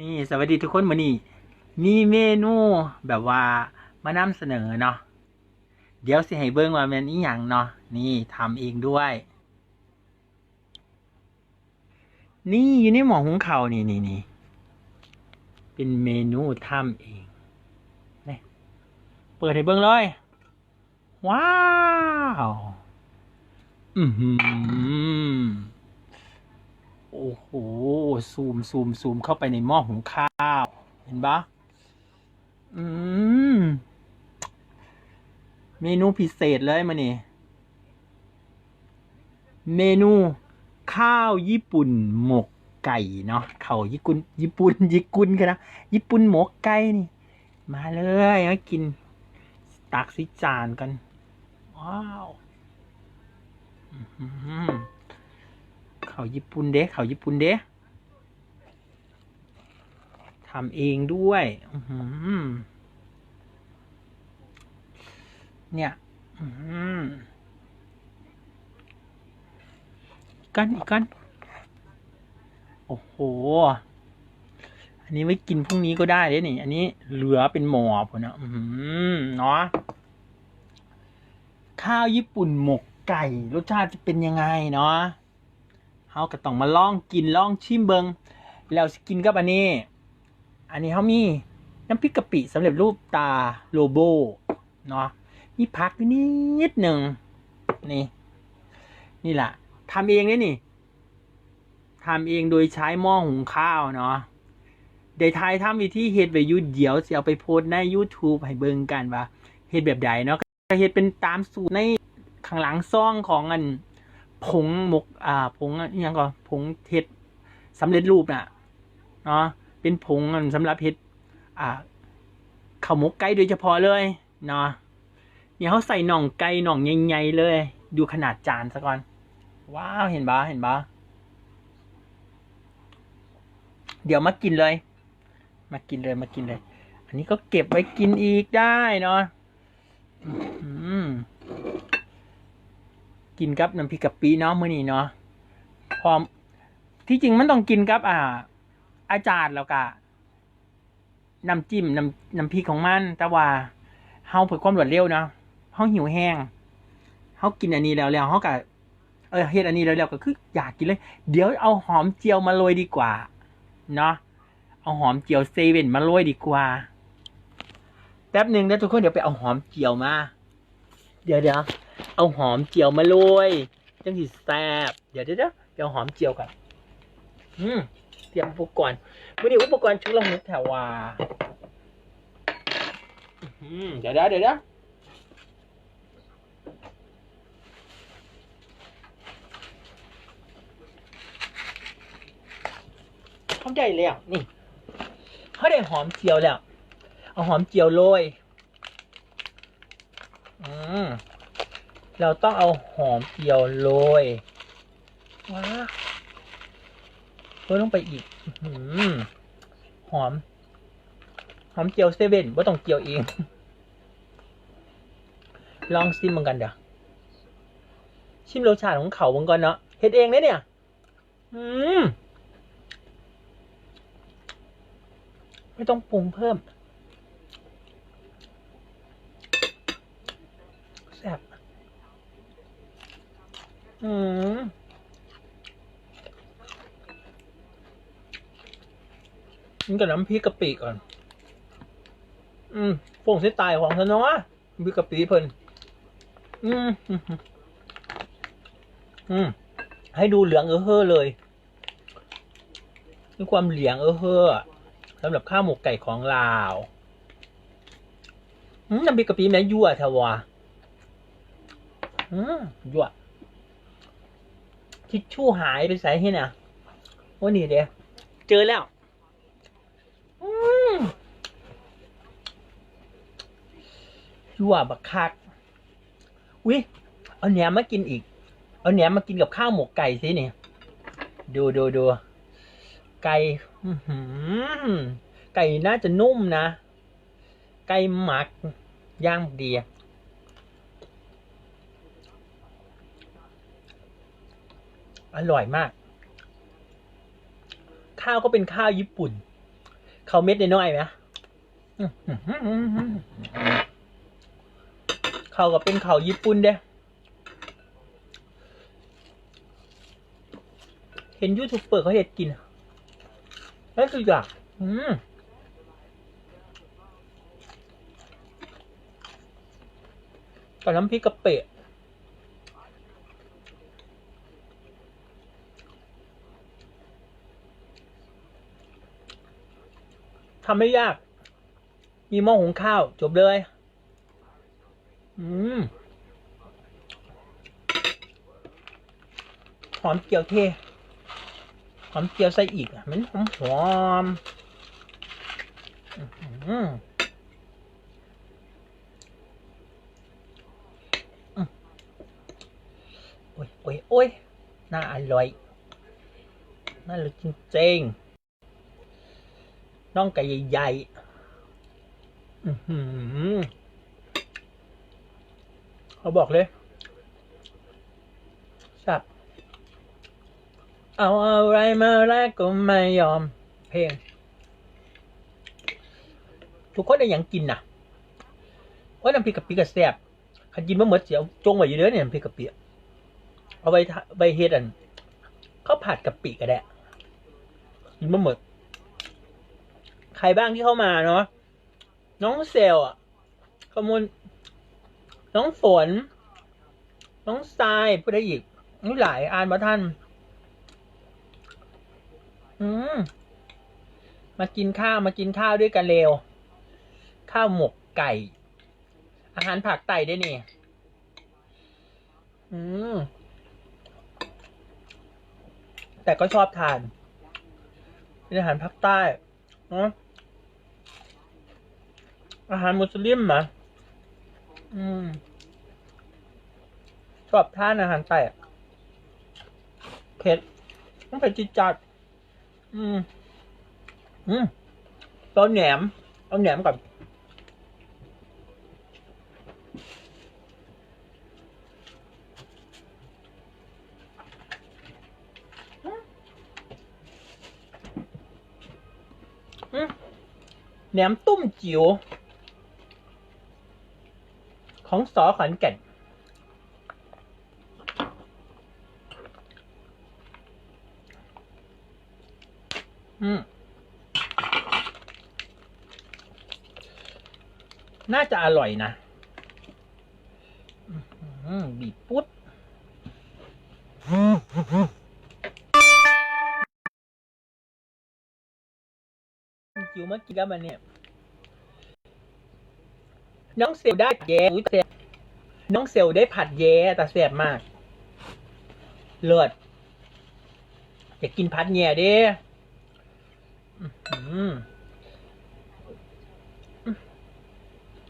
นี่สวัสดีทุกคนมานี่มีเมนูแบบว่ามานำเสนอเนาะเดี๋ยวสิให้เบิ่งว่าแม่นอีหยังเนาะนี่ทำเองด้วย นี่อยู่ในหม้อหุงข้าวนี่นี่นี่เป็นเมนูทำเองนี่เปิดให้เบิ่งเลย ว้าว อือหือ โอ้โห ซูมซูมซูมเข้าไปในหม้อหุงข้าว เห็นปะอืม เมนูพิเศษเลยมานี่ เมนูข้าวญี่ปุ่นหมกไก่เนาะเขาญี่ปุ่น ญี่ปุ่น ญี่ปุ่นกันนะ ญี่ปุ่นหมกไก่นี่ มาเลยมากิน ตักสิจานกัน ว้าว อื้อหือ เขาญี่ปุ่นเด้เขาญี่ปุ่นเด้ทำเองด้วยเนี่ยอีกกันอีกกันโอ้โห อันนี้ไว้กินพรุ่งนี้ก็ได้เด้นี่ อันนี้เหลือเป็นหมอผมนะอื้อหือเนาะ ข้าวญี่ปุ่นหมกไก่ รสชาติจะเป็นยังไงเนาะ เฮาก็ต้องมาลองกินลองชิมเบิงแล้วกินกับอันนี้ อันนี้เฮามีน้ำพริกกะปิสำเร็จรูปตาโลโบเนาะมีผักนิดหนึ่งนี่ นี่แหละทำเองเนี่ยนี่ทำเองโดยใช้หม้อหุงข้าวเนาะเดี๋ยวทายทำวิธีเฮ็ดไว้อยูเดี๋ยวจะเอาไปโพสใน YouTube ให้เบิ่งกันว่าเฮ็ดแบบใดเนาะก็เฮ็ดเป็นตามสูตรในข้างหลังซ่องของอัน ผงหมก อ่า ผงอหยังก็ผงเห็ดสำเร็จรูปน่ะ เนาะ เป็นผงอันสำหรับเห็ด อ่าข้าวหมกไก่โดยเฉพาะเลย เนาะ เนี่ยเขาใส่หน่องไก่หน่องใหญ่ๆเลย ดูขนาดจานซะก่อน ว้าว เห็นบ้าเห็นบ้าเดี๋ยวมากินเลย มากินเลย มากินเลย อันนี้ก็เก็บไว้กินอีกได้เนาะ อืม กินกับน้ำพริกกะปิเนาะมื้อนี้เนาะพร้อมที่จริงมันต้องกินกับ อ่า อาจารย์แล้วก็น้ำจิ้มน้ำน้ำพริกของมัน แต่ว่าเฮาเพื่อความรวดเร็วเนาะเฮาหิวแห้งเฮากินอันนี้แล้วแล้วเฮาก็เออเฮ็ดอันนี้แล้วแล้วก็คืออยากกินเลย เดี๋ยวเอาหอมเจียวมาโรยดีกว่า เนาะเอาหอมเจียวเซเว่นมาโรยดีกว่าแป๊บหนึ่งนะทุกคนเดี๋ยวไปเอาหอมเจียวมา เดี๋ยวเดี๋ยว เอาหอมเจียวมาโรยจังสิแซ่บเดี๋ยวเดี๋ยวเดี๋ยวเดี๋ยวหอมเจียวกันอืมเตรียมอุปกรณ์วันนี้อุปกรณ์ชุดละมุกแถวว่าอืมเดี๋ยวเดี๋ยวเดี๋ยวเดี๋ยวเข้าใจแล้วนี่เขาได้หอมเจียวแล้ว เอาหอมเจียวโรยอืม เราต้องเอาหอมเจียวโรยว้าโรยลงไปอีกหือหอม หอมเจียวเซเว่นว่าต้องเจียวเอง ลองซิมมันกันเดี๋ยวชิมรสชาติของเขาบังก่อนเนาะเฮ็ดเองเลยเนี่ย อืม ไม่ต้องปรุงเพิ่ม แซ่บ อืมนี่กับน้ำพริกกะปิก่อน อืมฟงเส้นตายของเธอเนาะพริกกะปิเพิ่น อืม อืม ให้ดูเหลืองเออเฮ่อเลยมีความเหลืองเออเฮ่อสำหรับข้าวหมกไก่ของลาว อืมน้ำพริกกะปิแม่ยั่วเทวะอืมยั่ว ทิชชู่หายไปใส่ให้น่ะว่านี่เดียเจอแล้วอืมยั่วบักคักอุ้ยเอาแหนมมากินอีก เอาแหนมมากินกับข้าวหมกไก่สิเนี่ยดูดูดูไก่อื้อหือไก่น่าจะนุ่มนะ ไก่หมักย่างดี อร่อยมาก ข้าวก็เป็นข้าวญี่ปุ่น เขาเม็ดน้อยๆไหมเขาก็เป็นเขาญี่ปุ่นเด้เห็นยูทูบเปิดเขาเห็ดกินแล้วคืออยากอืมกับน้ำพริกกะเปะ ทำไม่ยาก มีหม้อหุงข้าว จบเลย อืม หอมเจียวเท หอมเจียวใส่อีกอะมันหอมหอมอื้อหืออืมโอ้ยโอ้ยโอ้ยน่าอร่อย น่าอร่อยจริงๆ น่องไก่ใหญ่ๆเขาบอกเลยแซ่บเอาอะไรมาแลกก็ไม่ยอม เพลง ทุกคนได้หยังกินน่ะว่าน้ำพริกกะปิกระแซ่บขันกินมาหมดเสียวจงไว้อยู่เด้อเนี่ยน้ำพริกกะปิเอาไปไปเฮ็ดอันข้าวผัดกะปิก็ได้กินมาหมด ใครบ้างที่เข้ามาเนาะน้องเซลอะขมูลน้องฝน น้องทรายพูดได้อีกนี่หลายอ่านมาท่าน อืมมากินข้าวมากินข้าวด้วยกันเร็ว ข้าวหมกไก่ อาหารผักไต่ได้นี่ อืมแต่ก็ชอบทานเป็นอาหารภาคใต้เนาะ อาหารมุสลิมมะอืม ชอบทานอาหารใต้อะเผ็ดต้องเผ็ดจิดจัด อืม อืมต้นแหนมเอาแหนมก่อนอืมแหนมตุ้มจิ๋ว ของสอขอนแก่นน่าจะอร่อยนะบีบปุ๊ดจิ๋วเมื่อกี้ก็มันเนี่ย น้องเซลได้แย่อุ๊ยแต่น้องเซลได้ผัดแย่แต่แสบมาก เลิศอยากกินผัดแย่ด้อื้อหือ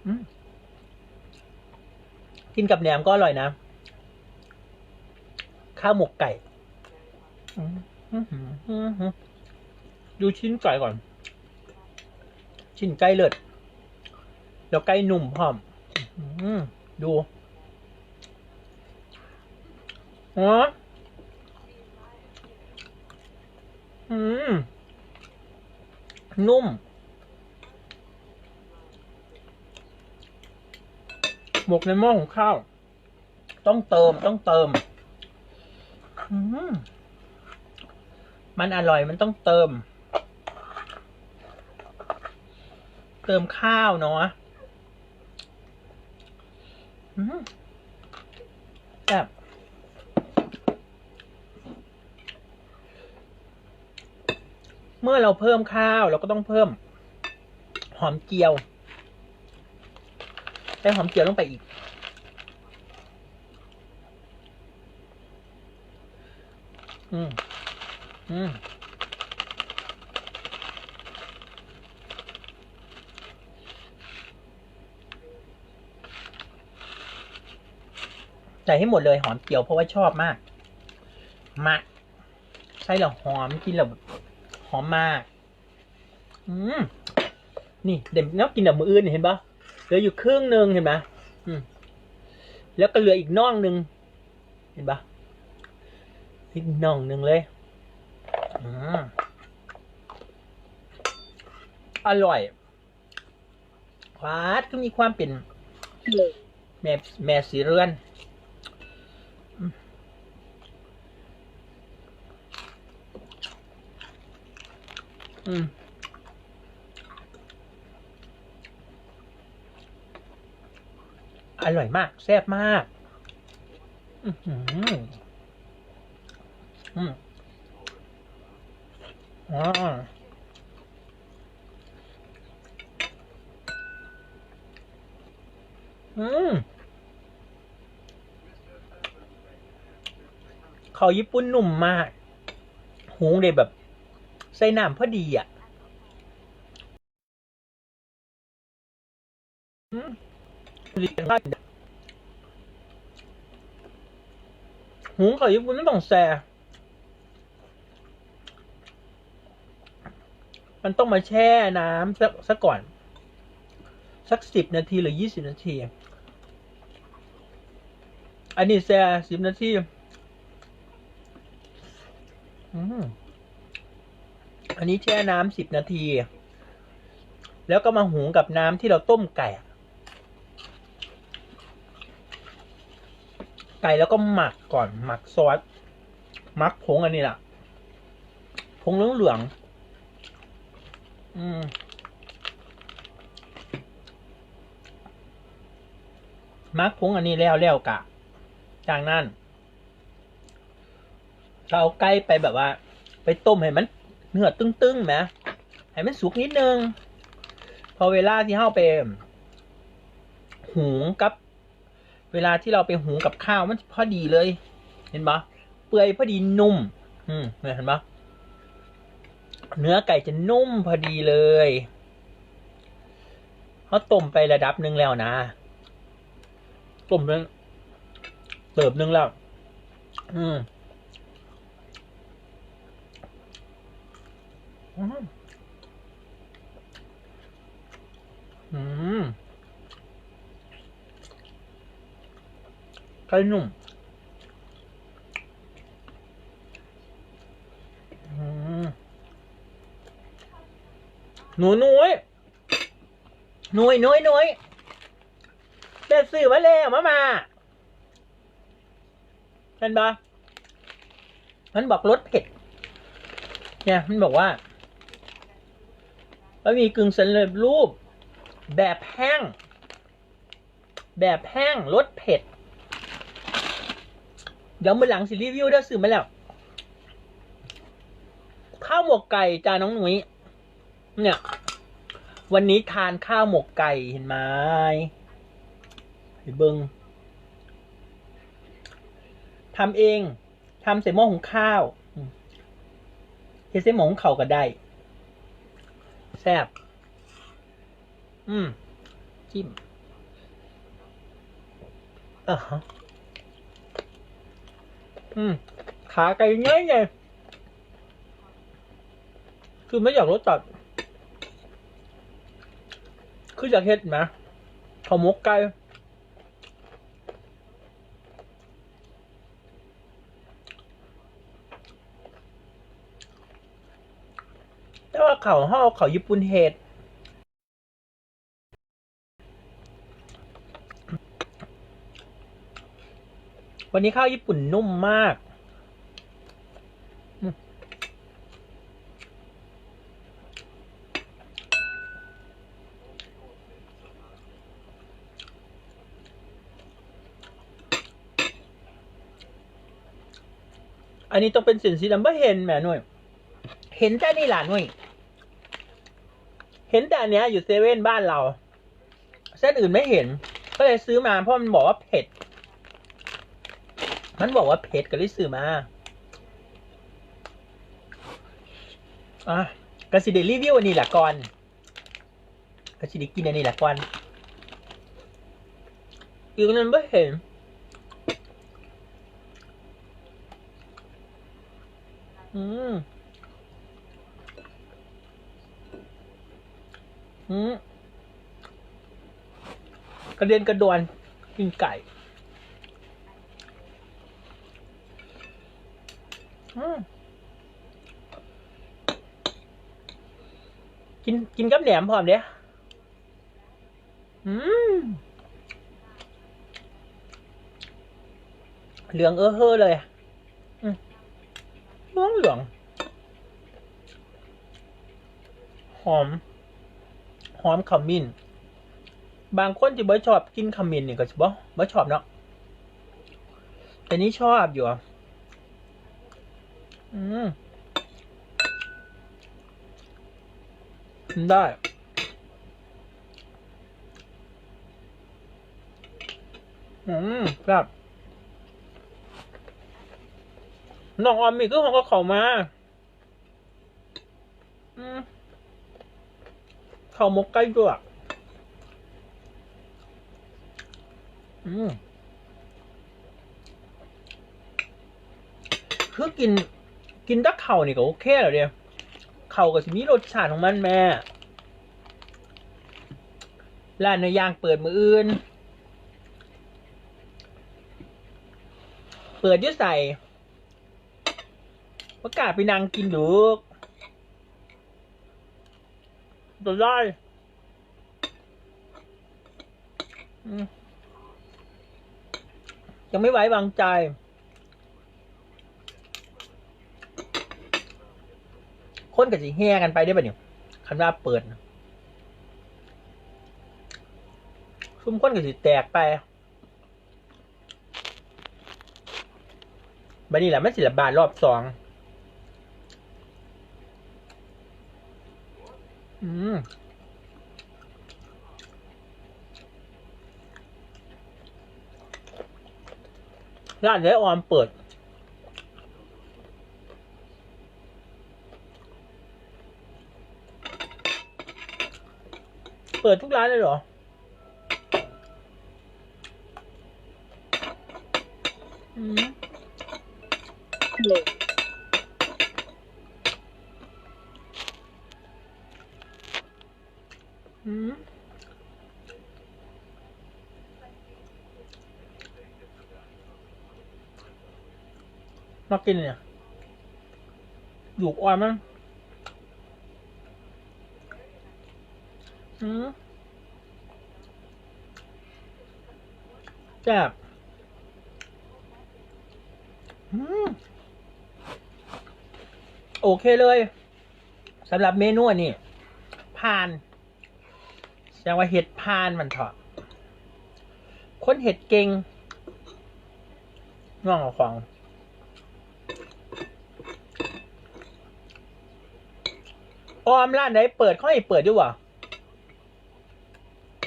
อืมกินกับแหนมก็อร่อยนะ ข้าวหมกไก่ ดูชิ้นไก่ก่อน ชิ้นไก่เลิศ แล้วไก่หนุ่มพร้อมดูอ๋ออืม นุ่ม หมกในหม้อของข้าว ต้องเติมต้องเติม อืม มันอร่อยมันต้องเติม เติมข้าวเนาะ แบบเมื่อเราเพิ่มข้าวเราก็ต้องเพิ่ม หอมเจียวใส่หอมเจียวลงไปอีก อืม อืม ใส่ให้หมดเลยหอมเจียวเพราะว่าชอบมากมากใช่แล้วหอมกินแล้วแบบหอมมาก อืมนี่เดี๋ยวนับกินแบบมืออื่นเห็นปะเหลืออยู่ครึ่งหนึ่งเห็นปะอืมแล้วก็เหลืออีกน่องหนึ่งเห็นปะอีกน่องหนึ่งเลยอืมอร่อยหวานก็มีความเป็นแม่แม่สีเรือน อืมอร่อยมากแซ่บมาก อือหืออืมอ๋ออืมเขาวญี่ปุ่นนุ่มมาก หุงได้แบบ ใส่น้ำพอดีอะอืมดีมากหุงเขาญี่ปุ่นไม่ต้องแซ่มันต้องมาแช่น้ำสักสักก่อน สักสิบนาทีหรือยี่สิบนาที อันนี้แช่สิบนาที อืม อันนี้แช่น้ำสิบนาที แล้วก็มาหุงกับน้ำที่เราต้มไก่ ไก่แล้วก็หมักก่อนหมักซอสหมักผงอันนี้ล่ะผงเหลืองเหลืองอืมมักผงอันนี้แล้วแล้วกะ จากนั้นเราเอาไก่ไปแบบว่า ไปต้มให้มัน เนื้อตึงๆไหมให้มันสุกนิดนึง พอเวลาที่เราไปหุงกับ เวลาที่เราไปหุงกับข้าวมันพอดีเลย เห็นปะเปื่อยพอดีนุ่ม อืมเห็นปะเนื้อไก่จะนุ่มพอดีเลยเขาต้มไประดับหนึ่งแล้วนะต้มเป็นเติบหนึ่งแล้ว อืม อืมอืมไก่นุ่มอืมหนูนุ้ยหนุ้ยหนุ้ยหนุ้ยเด็ดสื่อมาเลยมามาเห็นปะมันบอกรสเผ็ด เนี่ย มันบอกว่า บะหมี่กึ่งสำเร็จรูป แบบแห้ง แบบแห้งรสเผ็ด เดี๋ยวมือหลังสิรีวิวได้สื่อมาแล้ว ข้าวหมกไก่จาน้องหนุ่ยเนี่ย วันนี้ทานข้าวหมกไก่เห็นไหมเบิงทำเองทำใส่หม้อหุงข้าวเฮ็ดใส่หม้อหุงข้าวก็ได้ ซ่บอืม จิ้มอะฮะอืม ขาไก่ง่ายไงคือไม่อยากรสจัด คืออยากเห็ดนะขอมกไก่ แต่ว่า เขาห่อเขาญี่ปุ่นเฮ็ดวันนี้ข้าวญี่ปุ่นนุ่มมาก อันนี้ต้องเป็นสินสีดำไม่เห็นแหม่หน่วย เห็นแต่นี่หลานหน่วย เห็นแต่อันเนี้ยอยู่เซเว่นบ้านเรา เส้นอื่นไม่เห็น ก็เลยซื้อมาเพราะมันบอกว่าเผ็ด มันบอกว่าเผ็ดก็เลยซื้อมา อะกระสิเดรีวิวอันนี้แหละก่อนกระสิเดกินอันนี้แหละก่อนอีกนั้นไม่เห็นอืม อืม กระเด็นกระดวนกินไก่กินกินกับแหนมพร้อมเด้อืมเหลืองเออเฮอเลยเหลืองเหลืองหอม หอมขมิ้น บางคนจะบ่ชอบกินขมิ้นนี่ก็บ่บ่ชอบเนาะแต่นี่ชอบอยู่อืมได้อืมครับน้องออมมีก็ของก็เขามา อืม เขาวมกไก่ด้วยอืมคือกิน กินตักเข่านี่ก็โอเคแล้วเดียวเข่าก็จะมีรสชาติของมันแม่ ร้านเนื้อย่างเปิดมืออื่น เปิดยุ่ใส่ประกาศไปนั่งกินดูก ตัวได้ยังไม่ไว้วางใจ คนกับสิแห่กันไปได้ป่ะเนี่ยคันว่าเปิดซุ่มคนกับสิแตกไปบัดนี้แหละมันศิลบาทรอบสอง อืมร้านเจ๊ออมเปิด เปิดทุกร้านเลยเหรอ กินเนี่ยอยู่อ่อนมั้งอืมแซ่บอืมโอเคเลยสำหรับเมนูนนี้ผ่านแสดงว่าเห็ดผ่านมันเถอะคนเห็ดเก่งง่องของ ออมร้านไหนเปิดเขาให้เปิดด้วยวะ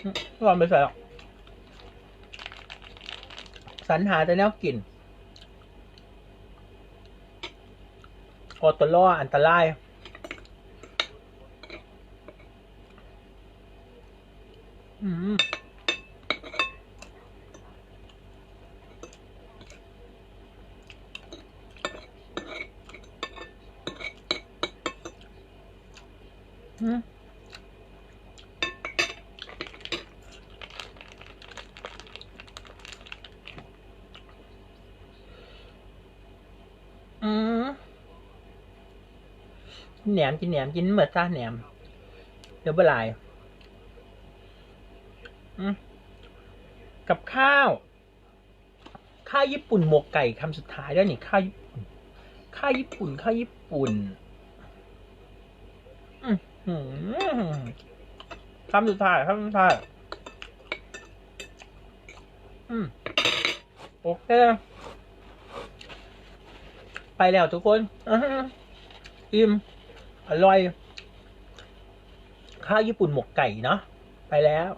อออมไปใส่สรรหาแต่แนวกินออตัวล่ออันตรายอืม อืม อืมกินแหน มกินแหนมกินเหมือนซ่าแหนม เดี๋ยวเบลายกับข้าว ข้าวญี่ปุ่นหมกไก่คำสุดท้ายแล้วนี่ข้าวญี่ปุ่นข้าวญี่ปุ่นข้าวญี่ปุ่นคำสุดท้ายคำสุดท้ายโอเคไปแล้วทุกคนอิ่ม อร่อย ข้าวญี่ปุ่นหมกไก่เนาะไปแล้ว